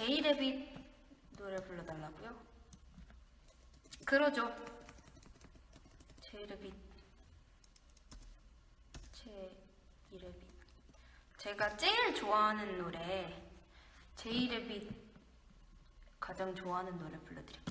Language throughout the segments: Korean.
제이레빗 노래 불러달라고요? 그러죠. 제이레빗. 제이레빗. 제가 제일 좋아하는 노래 제이레빗 가장 좋아하는 노래 불러드릴게요.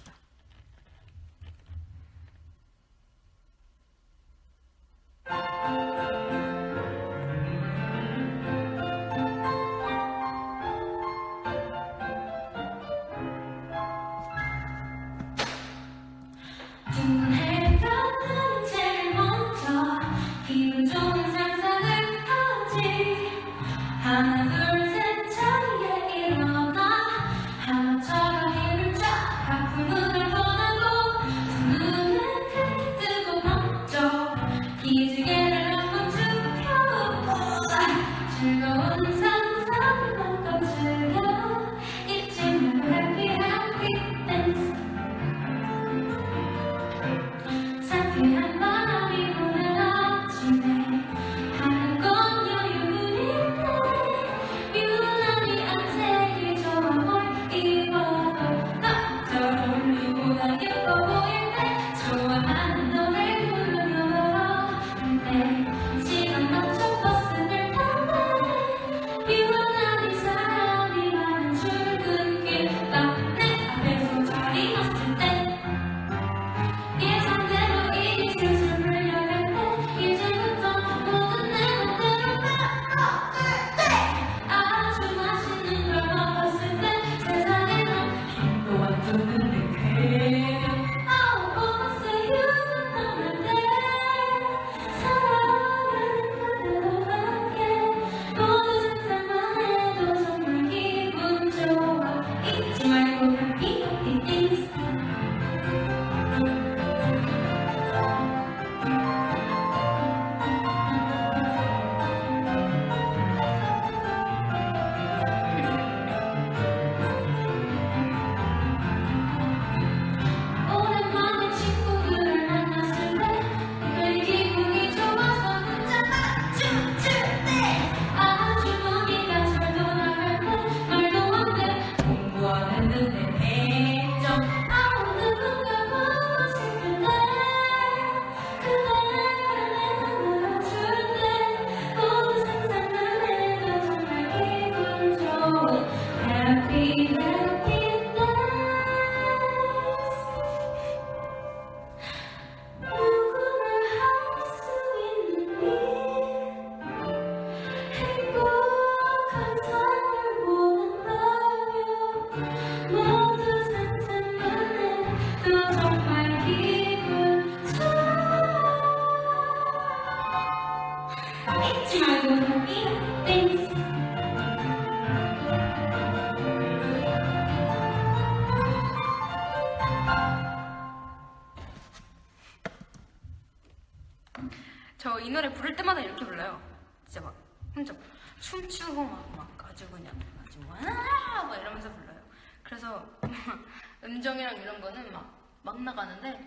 저 이 노래 부를 때마다 이렇게 불러요. 진짜 막 혼자 춤추고 막, 막 아주 그냥 아주 와막 이러면서 불러요. 그래서 음정이랑 이런 거는 막 막 나가는데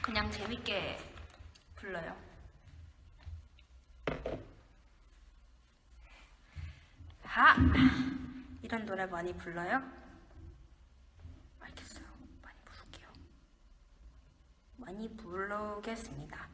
그냥 재밌게 불러요. 하! 이런 노래 많이 불러요? 많이 부르겠습니다.